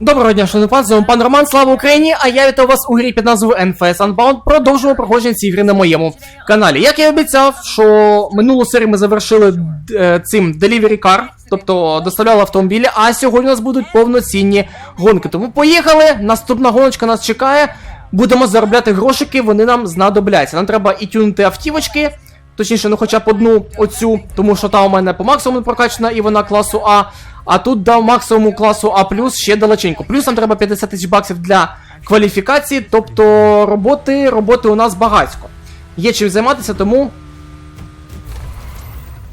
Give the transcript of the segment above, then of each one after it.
Доброго дня, шановний пан, з вами пан Роман, слава Україні! А я вітаю вас у грі під назвою NFS Unbound. Продовжуємо проходження цієї гри на моєму каналі. Як я і обіцяв, що минулу серію ми завершили е, цим Delivery Car, тобто доставляли автомобілі, а сьогодні у нас будуть повноцінні гонки. Тому поїхали! Наступна гоночка нас чекає. Будемо заробляти грошики, вони нам знадобляться. Нам треба і тюнити автівочки. Точніше, ну хоча б одну оцю, тому що та у мене по максимуму прокачана і вона класу А. А тут до максимуму класу А ще далеченько. Плюс нам треба 50 тисяч баксів для кваліфікації, тобто роботи, роботи у нас багатько. Є чим займатися, тому.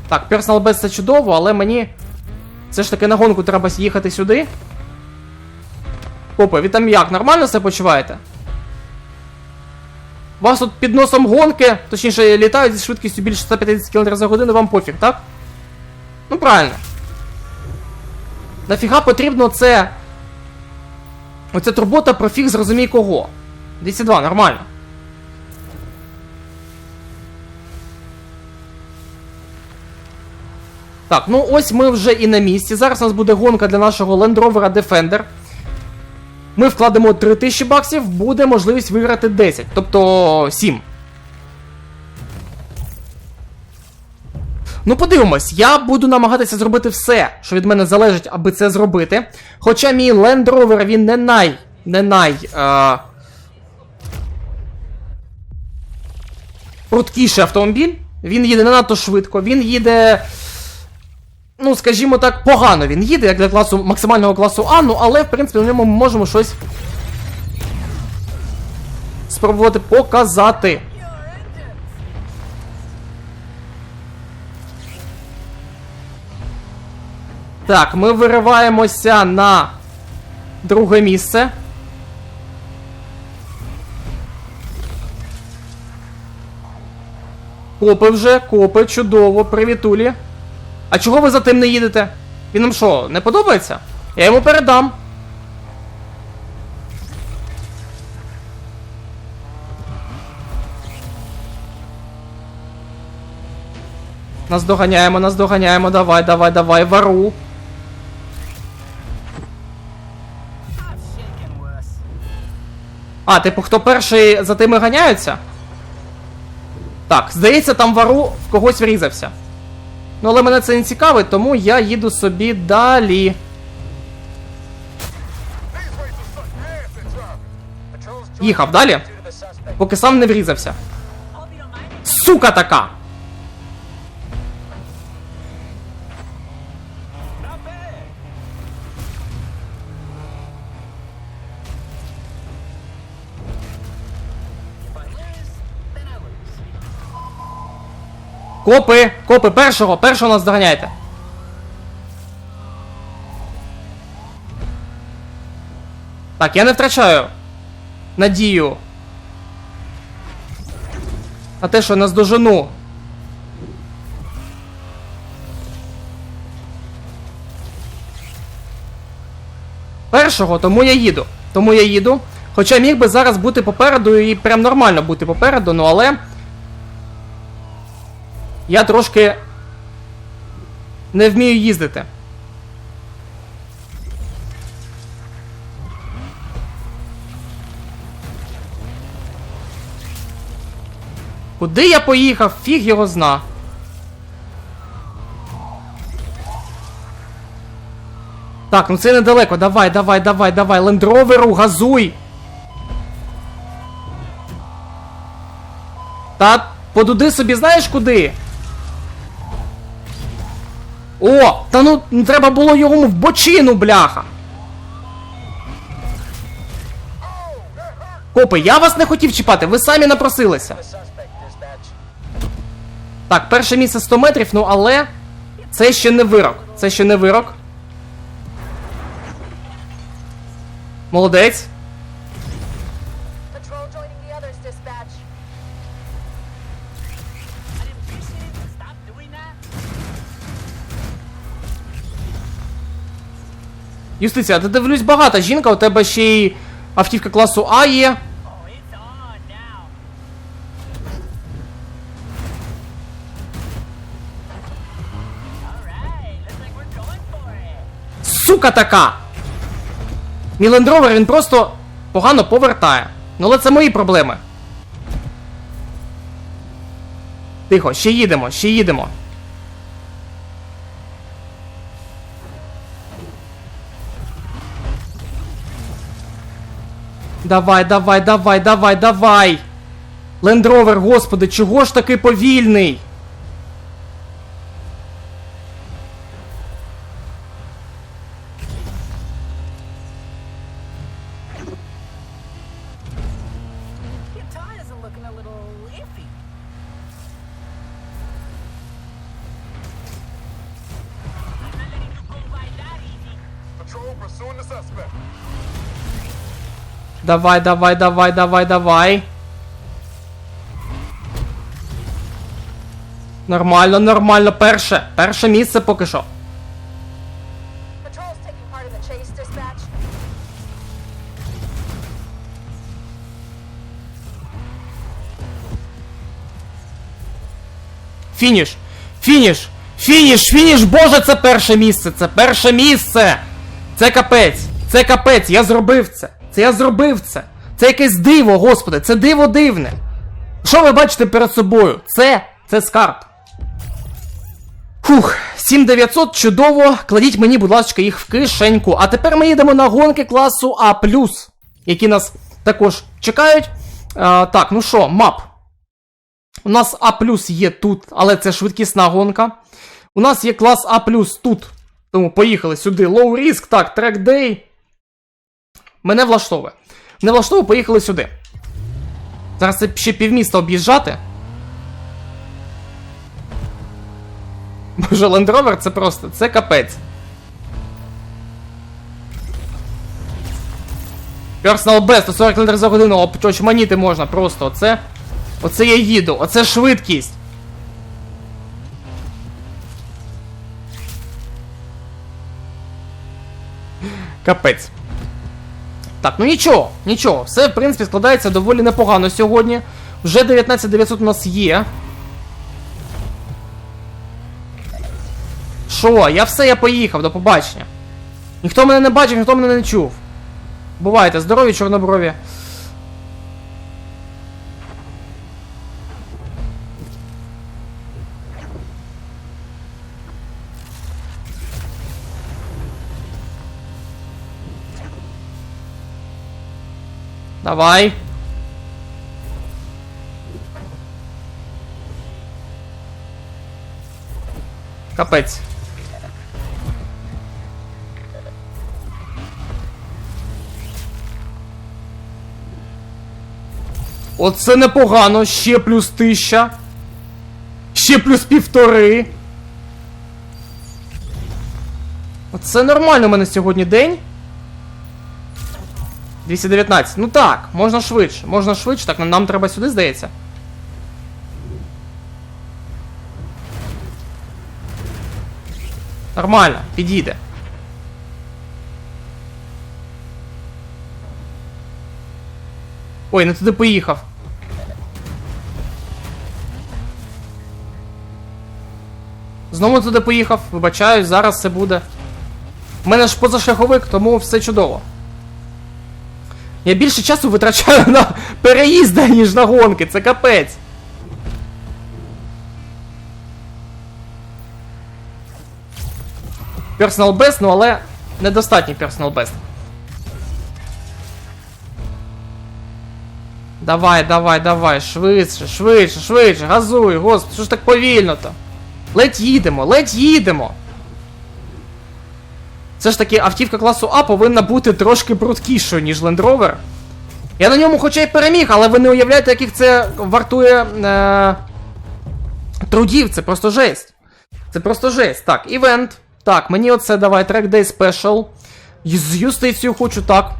Так, персонал без це чудово, але мені все ж таки на гонку треба їхати сюди. Опа, ви там як? Нормально себе почуваєте? У вас тут під носом гонки, точніше, літають зі швидкістю більше 150 км за годину, вам пофіг, так? Ну правильно. Нафіга потрібно це. Оця турбота про фіг зрозумій кого. 202, нормально. Так, ну ось ми вже і на місці. Зараз у нас буде гонка для нашого Land Rover Defender. Ми вкладемо 3000 баксів, буде можливість виграти 10, тобто 7. Ну, подивимось, я буду намагатися зробити все, що від мене залежить, аби це зробити. Хоча мій Land Rover, він не най. не най. Е... Пруткіший автомобіль. Він їде не надто швидко, він їде. Ну, скажімо так, погано він їде, як для класу максимального класу А, ну але в принципі на ньому ми можемо щось спробувати показати. Так, ми вириваємося на друге місце. Копи вже, копи, чудово, привітулі. А чого ви за тим не їдете? Він нам що, не подобається? Я йому передам. Нас доганяємо, нас доганяємо, давай, давай, давай, вару. А, типу, хто перший за тими ганяються? Так, здається, там вару в когось врізався. Ну, але мене це не цікавить, тому я їду собі далі. Їхав далі, поки сам не врізався. Сука така! Копи! Копи, першого! Першого нас доганяйте! Так, я не втрачаю надію. На те, що нас дожену. Першого, тому я їду. Тому я їду. Хоча міг би зараз бути попереду і прям нормально бути попереду, ну але. Я трошки не вмію їздити. Куди я поїхав? Фіг його зна. Так, ну це недалеко. Давай, давай, давай, давай. Лендроверу, газуй. Та подуди собі, знаєш куди? О! Та ну треба було йому в бочину, бляха! Копи, я вас не хотів чіпати, ви самі напросилися. Так, перше місце 100 метрів, ну але це ще не вирок. Це ще не вирок. Молодець. Юстиція, ти дивлюсь багата жінка, у тебе ще й автівка класу А є. Сука така! Land він просто погано повертає. Ну але це мої проблеми. Тихо, ще їдемо, ще їдемо. Давай, давай, давай, давай, давай. Лендровер, господи, чого ж такий повільний? Давай, давай, давай, давай, давай. Нормально, нормально, перше. Перше місце поки що. Фініш! Фініш! Фініш! Фініш! Боже, це перше місце! Це перше місце! Це капець! Це капець! Я зробив це! Це я зробив це! Це якесь диво, господи! Це диво дивне! Що ви бачите перед собою? Це це скарб. Фух, 7900, чудово. Кладіть мені, будь ласка, їх в кишеньку. А тепер ми їдемо на гонки класу А, які нас також чекають. А, так, ну що, мап. У нас А є тут, але це швидкісна гонка. У нас є клас А тут. Тому поїхали сюди. Low risk, так, трек day. Мене влаштовує. Не влаштовує, поїхали сюди. Зараз це ще півміста об'їжджати. Боже, Land Rover це просто, це капець. Personal Best, 140 літрів за годину, очманіти можна просто. Оце. Оце я їду, оце швидкість. Капець. Так, ну нічого, нічого. Все, в принципі, складається доволі непогано сьогодні. Вже 19900 у нас є. Що? Я все, я поїхав, до побачення. Ніхто мене не бачив, ніхто мене не чув. Бувайте, здорові, чорноброві. Давай. Капець. Оце непогано, ще плюс тисяча. Ще плюс півтори. Оце нормально у мене сьогодні день. 219. Ну так, можна швидше. Можна швидше, так нам треба сюди, здається. Нормально, підійде. Ой, не туди поїхав. Знову туди поїхав, вибачаюсь, зараз це буде. У мене ж позашляховик, тому все чудово. Я більше часу витрачаю на переїзди, ніж на гонки, це капець. Personal best, ну але недостатній personal best. Давай, давай, давай, швидше, швидше, швидше, газуй, господи, що ж так повільно то? Ледь їдемо, ледь їдемо. Все ж таки, автівка класу А повинна бути трошки брудкішою, ніж Land Rover. Я на ньому хоча й переміг, але ви не уявляєте, яких це вартує е... трудів, це просто жесть. Це просто жесть. Так, івент. Так, мені оце давай, трек Day Special. З юстицією хочу, так.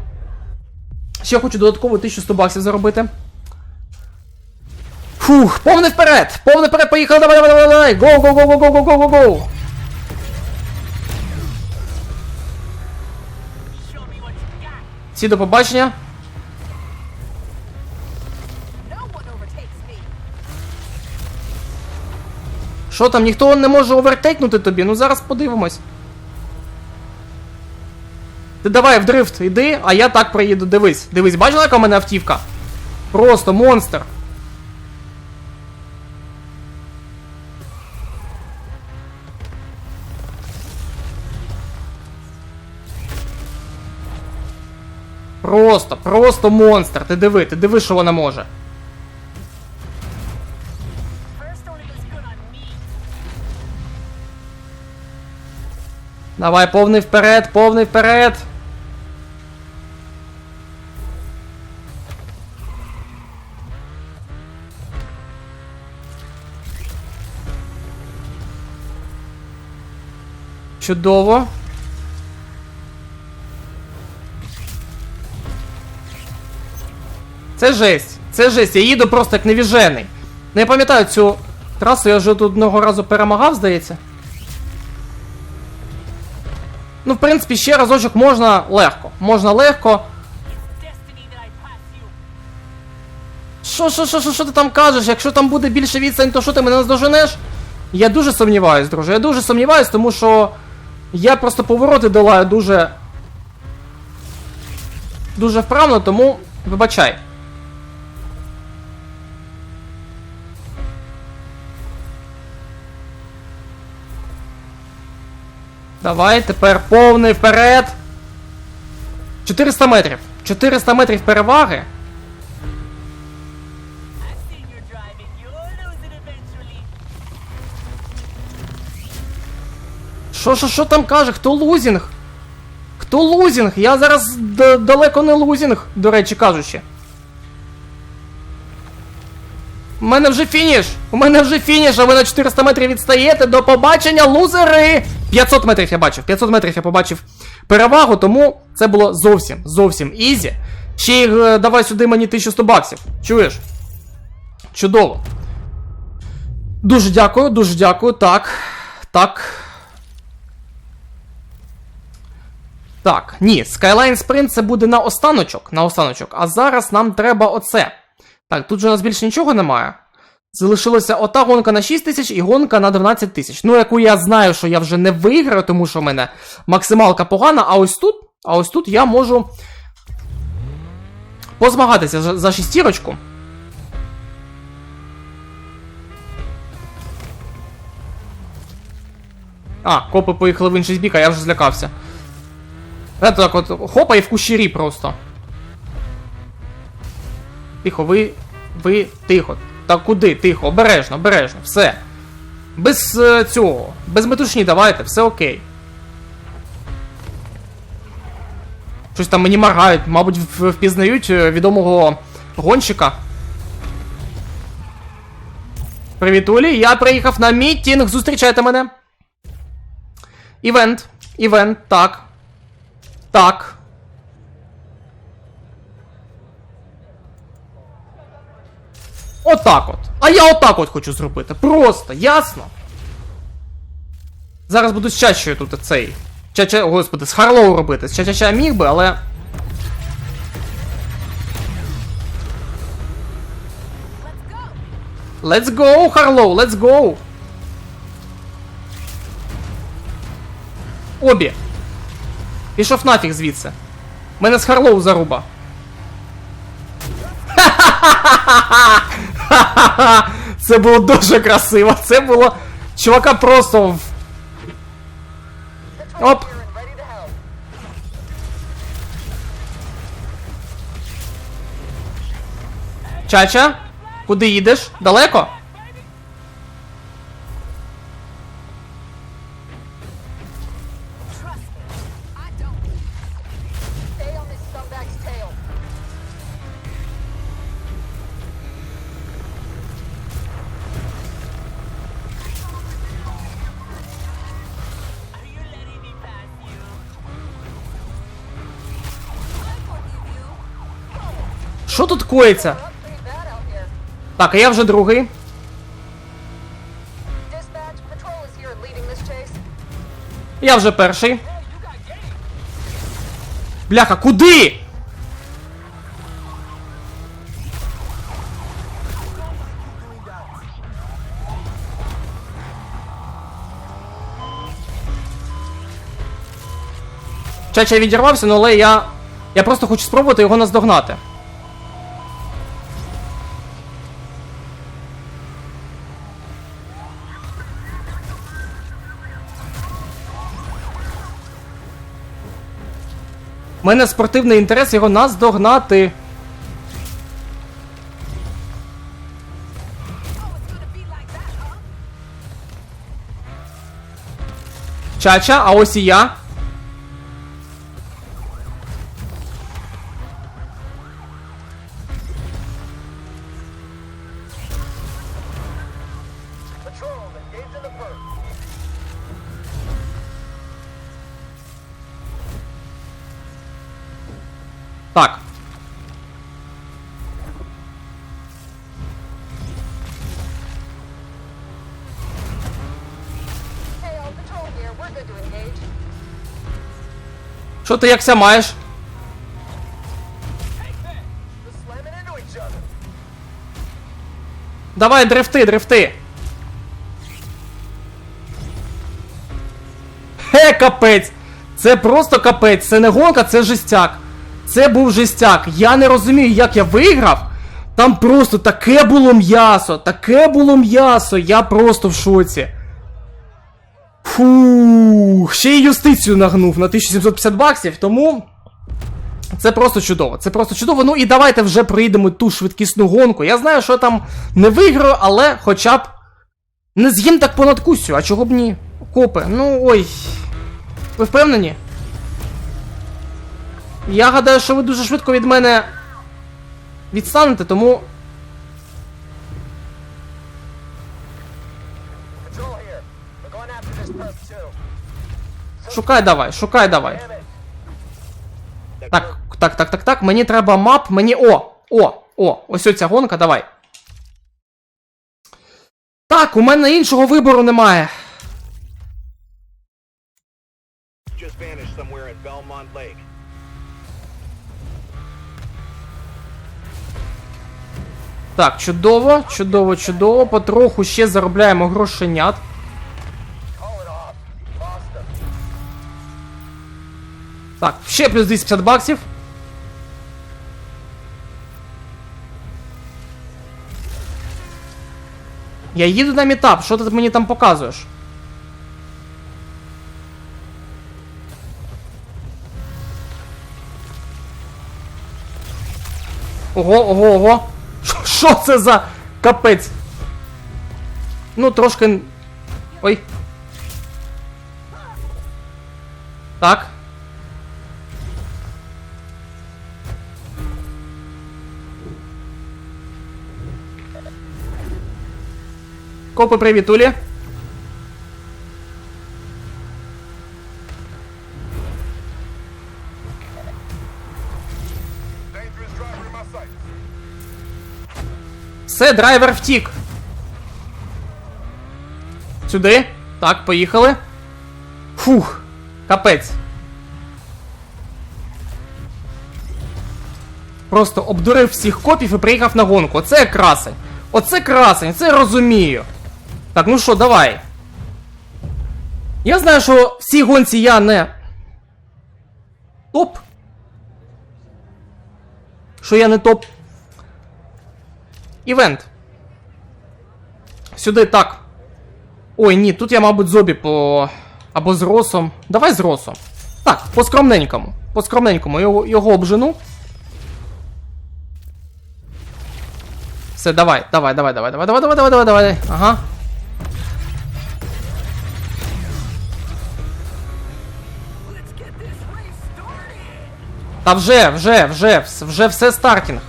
Ще хочу додатково 1100 баксів заробити. Фух, повний вперед! Повний вперед, поїхали, давай, давай, давай, давай! Гоу, гоу, гоу, гоу, гоу, гоу, гоу! Всі до побачення. Що там, ніхто не може овертейкнути тобі? Ну зараз подивимось. Ти давай в дрифт іди, а я так проїду. Дивись, дивись, бачила, яка в мене автівка? Просто монстр. Просто, просто монстр. Ти диви, ти диви, що вона може. Давай, повний вперед, повний вперед. Чудово. Це жесть. Це жесть. Я їду просто як невіжений. Не я пам'ятаю цю трасу, я вже тут одного разу перемагав, здається. Ну, в принципі, ще разочок можна легко. Можна легко. Що, що, що, що, що ти там кажеш? Якщо там буде більше відстань, то що ти мене наздоженеш? Я дуже сумніваюсь, друже. Я дуже сумніваюсь, тому що я просто повороти долаю дуже. Дуже вправно, тому вибачай. Давай, тепер повний вперед. 400 метрів. 400 метрів переваги. Що, що, що там каже? Хто лузінг? Хто лузінг? Я зараз далеко не лузінг, до речі кажучи. У мене вже фініш! У мене вже фініш, а ви на 400 метрів відстаєте. До побачення, лузери! 500 метрів я бачив, 500 метрів я побачив перевагу, тому це було зовсім, зовсім ізі. Ще й е, давай сюди мені 1100 баксів. Чуєш? Чудово. Дуже дякую, дуже дякую. Так. Так. Так, ні, Skyline Sprint це буде на останочок, на останочок. А зараз нам треба оце. Так, тут же у нас більше нічого немає. Залишилася ота гонка на 6 тисяч і гонка на 12 тисяч. Ну, яку я знаю, що я вже не виграю, тому що в мене максималка погана, а ось тут, а ось тут я можу позмагатися за, за шістірочку. А, копи поїхали в інший бік, а я вже злякався. Це так от хопа і в кущері просто. Тихо, ви. Ви. Тихо. Та куди? Тихо, обережно, обережно, все. Без е, цього. Без метушні давайте, все окей. Щось там мені моргають, мабуть, впізнають е, відомого гонщика. Привіт, Улі, я приїхав на мітінг, зустрічайте мене. Івент. Івент, так. Так. Отак от. А я отак от хочу зробити. Просто, ясно. Зараз буду з чачею тут цей. Чача, господи, з Харлоу робити. З чачача міг би, але. Let's go. Харлоу, let's go. Обі. Пішов нафіг звідси. Мене з Харлоу заруба. Ха-ха-ха! Це було дуже красиво. Це було. Чувака просто. в- Оп. Чача? Куди їдеш? Далеко? Що тут коїться? Так, а я вже другий. Я вже перший. Бляха, куди? Чача відірвався, ну, але я. Я просто хочу спробувати його наздогнати. Мене спортивний інтерес його наздогнати. Чача, а ось і я. Що ти якся маєш? Давай, дрифти, дрифти. Хе, капець. Це просто капець. Це не гонка, це жестяк. Це був жестяк. Я не розумію, як я виграв. Там просто таке було м'ясо, таке було м'ясо. Я просто в шоці. Фух, ще й юстицію нагнув на 1750 баксів, тому. Це просто чудово. Це просто чудово. Ну і давайте вже пройдемо ту швидкісну гонку. Я знаю, що я там не виграю, але хоча б не з'їм так понад кусю, а чого б ні? Копи, ну ой. Ви впевнені? Я гадаю, що ви дуже швидко від мене відстанете, тому. Шукай давай, шукай давай. Так, так, так, так, так. Мені треба мап, мені. О! О! О! Ось оця гонка, давай. Так, у мене іншого вибору немає. Так, чудово, чудово, чудово. Потроху ще заробляємо грошенят. Так, ще плюс 250 баксів. Я їду на мітап, що ти мені там показуєш? Ого, ого, ого. Що- це за капець? Ну, трошки. Ой. Так. Копи, привіт. Все, драйвер втік. Сюди. Так, поїхали. Фух, капець. Просто обдурив всіх копів і приїхав на гонку. Оце красень. Оце красень, це розумію. Так, ну що, давай. Я знаю, що в гонці я не. Топ. Що я не топ. Івент. Сюди так. Ой, ні, тут я, мабуть, зобі по. Або з росом. Давай з росом. Так, по скромненькому. По скромненькому його, його обжену. Все, давай, давай, давай, давай, давай, давай, давай, давай, давай, давай. Ага. Та вже, вже, вже, вже все стартінг.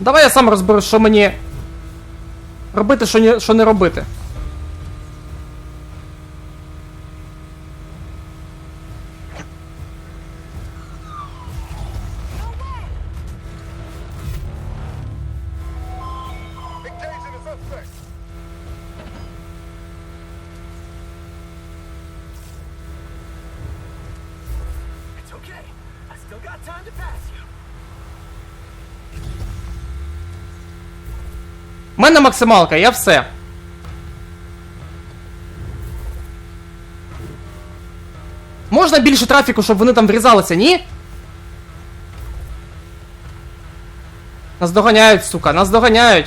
Давай я сам розберу, що мені робити, що не, що не робити. okay. I still got time to pass you. У мене максималка, я все. Можна більше трафіку, щоб вони там врізалися, ні? Нас доганяють, сука, нас доганяють.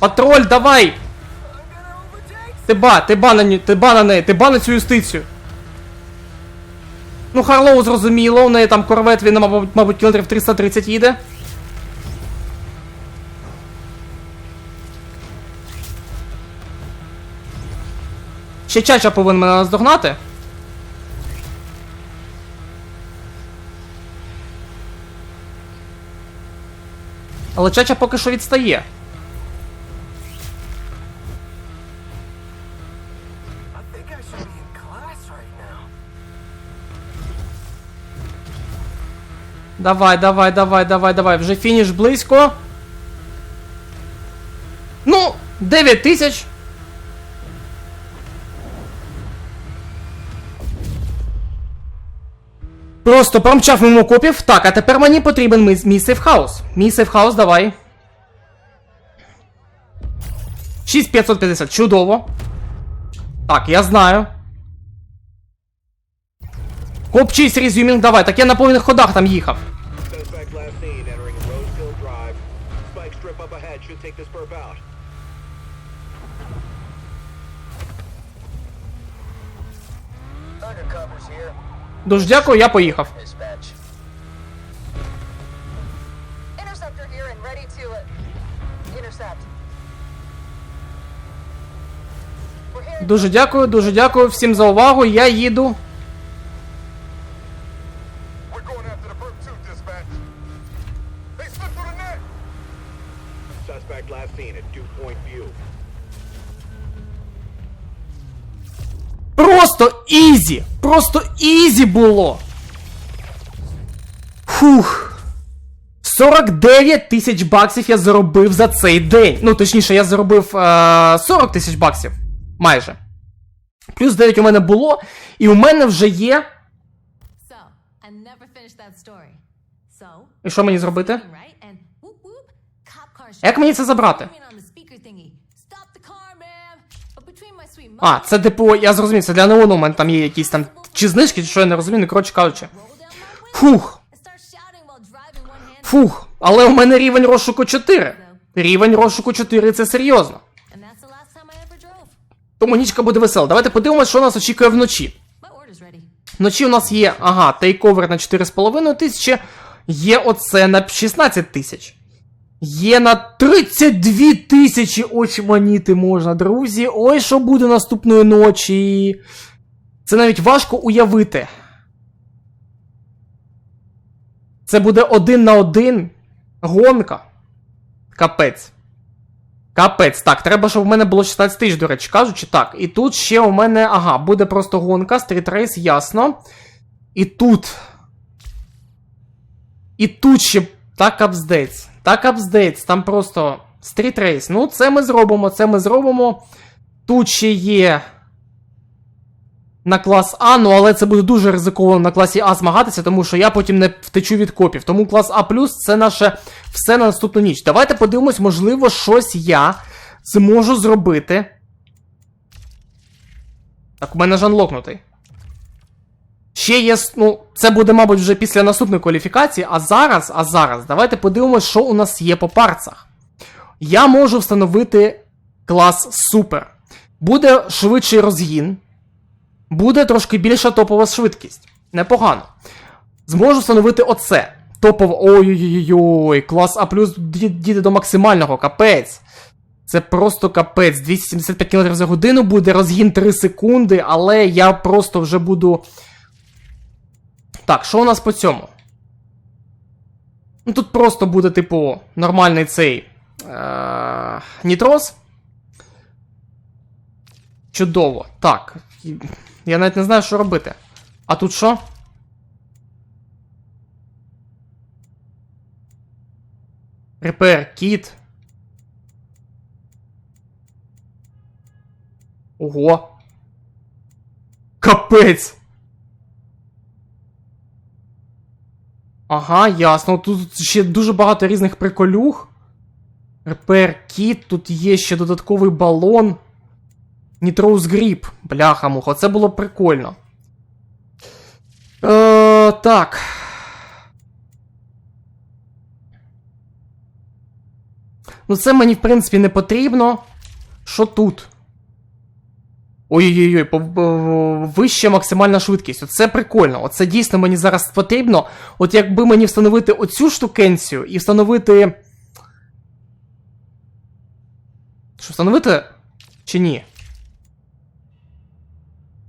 Патруль, давай! Ти ба, ти ба на ню- ти ба на неї, ти ба на цю юстицію. Ну, Харлоу зрозуміло, у неї там корвет, він, мабуть, мабуть, кілометрів 330 їде. Ще чача повинен мене наздогнати. Але чача поки що відстає. Давай, давай, давай, давай, давай. Вже фініш близько. Ну, 9 тисяч. Просто промчав мимо копів. Так, а тепер мені потрібен мій, мій сейфхаус. Мій сейфхаус, давай. 6550, чудово. Так, я знаю. Коп чийсь резюмінг, давай. Так я на повних ходах там їхав. Дуже дякую, я поїхав. Uh. Дуже дякую, дуже дякую всім за увагу. Я їду. Було! Фух. 49 тисяч баксів я заробив за цей день. Ну, точніше, я заробив е, 40 тисяч баксів. Майже. Плюс 9 у мене було, і у мене вже є. І що мені зробити? Як мені це забрати? А, це типу, я зрозумів, це для неону, у мене там є якісь там чи знижки, чи що я не розумію, ну коротше кажучи. Фух. Фух, але у мене рівень розшуку 4. Рівень розшуку 4 це серйозно. Тому нічка буде весела. Давайте подивимося, що нас очікує вночі. Вночі у нас є, ага, тейковер на 4,5 тисячі, є оце на 16 тисяч. Є на 32 тисячі очманіти можна, друзі. Ой, що буде наступної ночі. Це навіть важко уявити. Це буде один на один гонка. Капець. Капець, так, треба, щоб в мене було 16 тисяч, до речі, кажучи. Так, і тут ще у мене, ага, буде просто гонка, стрітрейс, ясно. І тут. І тут ще. Так апздець. Так апздець. Там просто стрітрейс. Ну, це ми зробимо, це ми зробимо. Тут ще є. На клас А, ну але це буде дуже ризиковано на класі А змагатися, тому що я потім не втечу від копів. Тому клас А це наше все на наступну ніч. Давайте подивимось, можливо, щось я зможу зробити. Так, у мене жан локнутий. Ще є. Ну, це буде, мабуть, вже після наступної кваліфікації. А зараз, а зараз, давайте подивимось, що у нас є по парцах. Я можу встановити клас Супер. Буде швидший розгін. Буде трошки більша топова швидкість. Непогано. Зможу встановити оце. Топово. Ой-ой-ой, клас А діти до максимального, капець. Це просто капець. 275 км за годину буде розгін 3 секунди, але я просто вже буду. Так, що у нас по цьому? Ну тут просто буде, типу, нормальний цей. Е- Нітрос. Чудово. Так. Я навіть не знаю, що робити. А тут що? Repair кіт. Ого. Капець. Ага, ясно. Тут ще дуже багато різних приколюх. Репер кіт, тут є ще додатковий балон. Нітроуз гріп. Бляха муха, це було прикольно. Е, так. Ну, це мені, в принципі, не потрібно. Що тут? Ой-ой-ой, вища максимальна швидкість. Оце прикольно. Оце дійсно мені зараз потрібно. От якби мені встановити оцю штукенцію і встановити. Що, встановити? Чи ні?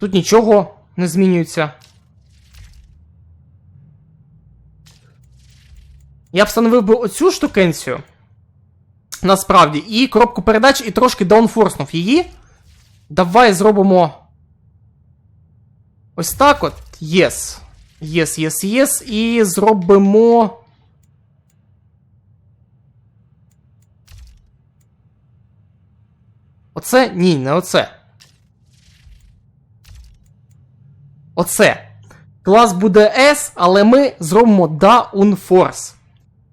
Тут нічого не змінюється. Я встановив би оцю штукенцію. Насправді, і коробку передач, і трошки даунфорснув її. Давай зробимо. Ось так от. Yes. Yes, yes, yes. І зробимо. Оце? Ні, не оце. Оце. Клас буде S, але ми зробимо Downforce.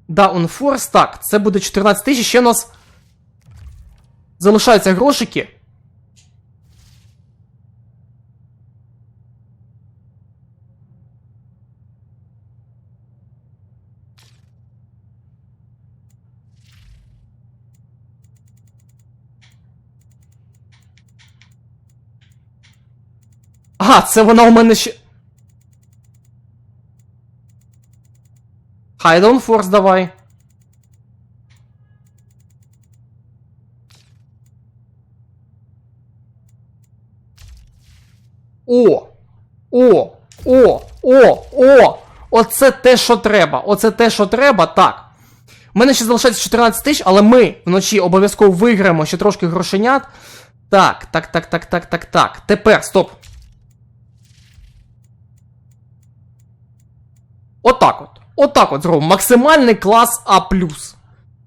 Downforce, так, це буде 14 тисяч. Ще у нас залишаються грошики. Це вона у мене ще. High down force давай. О! О! О! О! О! Оце те, що треба. Оце те, що треба. Так. У мене ще залишається 14 тисяч, але ми вночі обов'язково виграємо ще трошки грошенят. Так, так, так, так, так, так, так. Тепер, стоп. Отак от. Отак от зробимо. Максимальний клас А.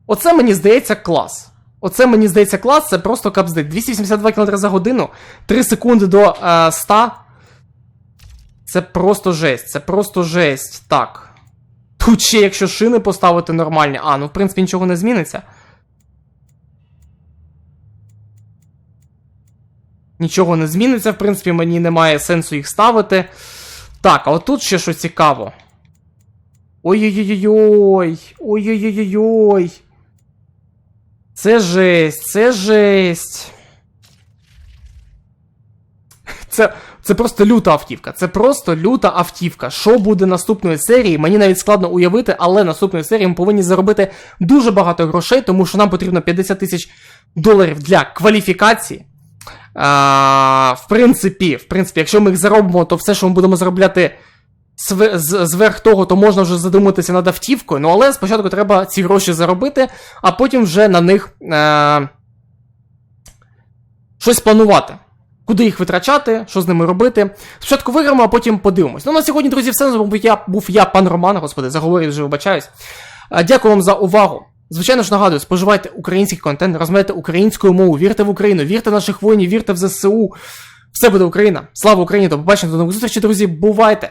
Оце мені здається клас. Оце мені здається клас, це просто капздик. 282 км за годину, 3 секунди до е, 100. Це просто жесть. Це просто жесть. Так. Тут ще, якщо шини поставити нормальні. А, ну в принципі нічого не зміниться. Нічого не зміниться, в принципі, мені немає сенсу їх ставити. Так, а отут ще що цікаво. Ой-ой-ой-ой. Ой-ой-ой-ой. Це жесть, це жесть. Це, це просто люта автівка. Це просто люта автівка. Що буде наступної серії? Мені навіть складно уявити, але наступної серії ми повинні заробити дуже багато грошей, тому що нам потрібно 50 тисяч доларів для кваліфікації. А, в принципі, в принципі, якщо ми їх заробимо, то все, що ми будемо заробляти зверх того, то можна вже задуматися над автівкою. Ну але спочатку треба ці гроші заробити, а потім вже на них е- щось планувати. Куди їх витрачати, що з ними робити. Спочатку виграємо, а потім подивимось. Ну на сьогодні, друзі, все. Був я, був я, пан Роман, господи, заговорив, вже вибачаюсь. Е, Дякую вам за увагу. Звичайно ж нагадую, споживайте український контент, розмовляйте українською мовою, вірте в Україну, вірте в наших воїнів, вірте в ЗСУ. Все буде Україна. Слава Україні! До побачення, до нових зустрічей, друзі. Бувайте!